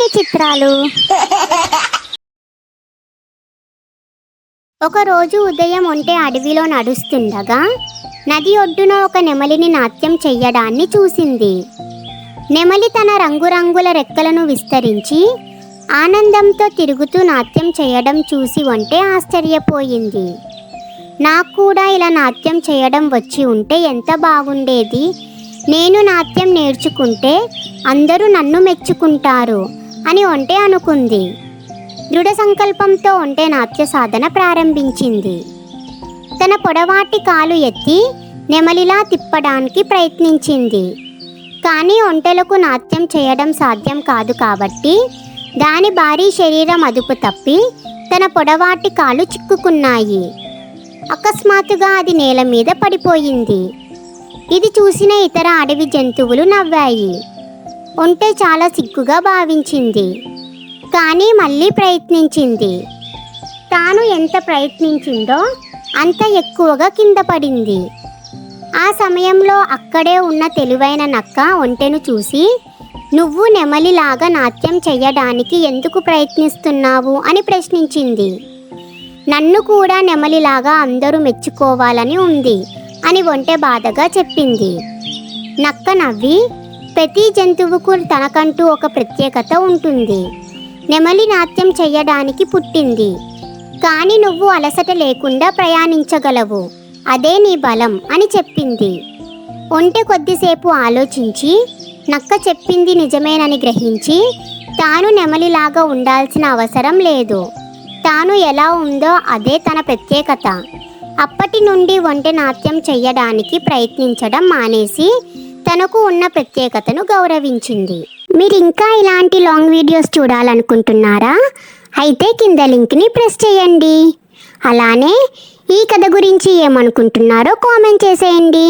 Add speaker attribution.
Speaker 1: మరిన్ని చిత్రాలు? ఒకరోజు ఉదయం ఉంటే అడవిలో నడుస్తుండగా నది ఒడ్డున ఒక నెమలిని నాట్యం చెయ్యడాన్ని చూసింది. నెమలి తన రంగురంగుల రెక్కలను విస్తరించి ఆనందంతో తిరుగుతూ నాట్యం చేయడం చూసి ఉంటే ఆశ్చర్యపోయింది. నాకు కూడా ఇలా నాట్యం చేయడం వచ్చి ఉంటే ఎంత బాగుండేది. నేను నాట్యం నేర్చుకుంటే అందరూ నన్ను మెచ్చుకుంటారు. అని ఒంటె అనుకుంది. దృఢ సంకల్పంతో ఒంటె నాట్య సాధన ప్రారంభించింది. తన పొడవాటి కాలు ఎత్తి నెమలిలా తిప్పడానికి ప్రయత్నించింది. కానీ ఒంటెలకు నాట్యం చేయడం సాధ్యం కాదు కాబట్టి దాని భారీ శరీరం అదుపు తప్పి తన పొడవాటి కాలు చిక్కుకున్నాయి. అకస్మాత్తుగా అది నేల మీద పడిపోయింది. ఇది చూసిన ఇతర అడవి జంతువులు నవ్వాయి. ఉంటే చాలా సిగ్గుగా భావించింది. కానీ మళ్ళీ ప్రయత్నించింది. తాను ఎంత ప్రయత్నించిందో అంత ఎక్కువగా కింద పడింది. ఆ సమయంలో అక్కడే ఉన్న తెలివైన నక్క ఒంటెను చూసి నువ్వు నెమలిలాగా నాట్యం చేయడానికి ఎందుకు ప్రయత్నిస్తున్నావు? అని ప్రశ్నించింది. నన్ను కూడా నెమలిలాగా అందరూ మెచ్చుకోవాలని ఉంది అని ఒంటె బాధగా చెప్పింది. నక్క నవ్వి ప్రతి జంతువుకు తనకంటూ ఒక ప్రత్యేకత ఉంటుంది. నెమలి నాట్యం చేయడానికి పుట్టింది. కానీ నువ్వు అలసట లేకుండా ప్రయాణించగలవు. అదే నీ బలం అని చెప్పింది. ఒంటె కొద్దిసేపు ఆలోచించి నక్క చెప్పింది నిజమేనని గ్రహించి తాను నెమలిలాగా ఉండాల్సిన అవసరం లేదు. తాను ఎలా ఉందో అదే తన ప్రత్యేకత. అప్పటి నుండి ఒంటె నాట్యం చేయడానికి ప్రయత్నించడం మానేసి తనకు ఉన్న ప్రత్యేకతను గౌరవించింది. మీరు ఇంకా ఇలాంటి లాంగ్ వీడియోస్ చూడాలనుకుంటున్నారా? అయితే కింద లింక్ని ప్రెస్ చేయండి. అలానే ఈ కథ గురించి ఏమనుకుంటున్నారో కామెంట్ చేసేయండి.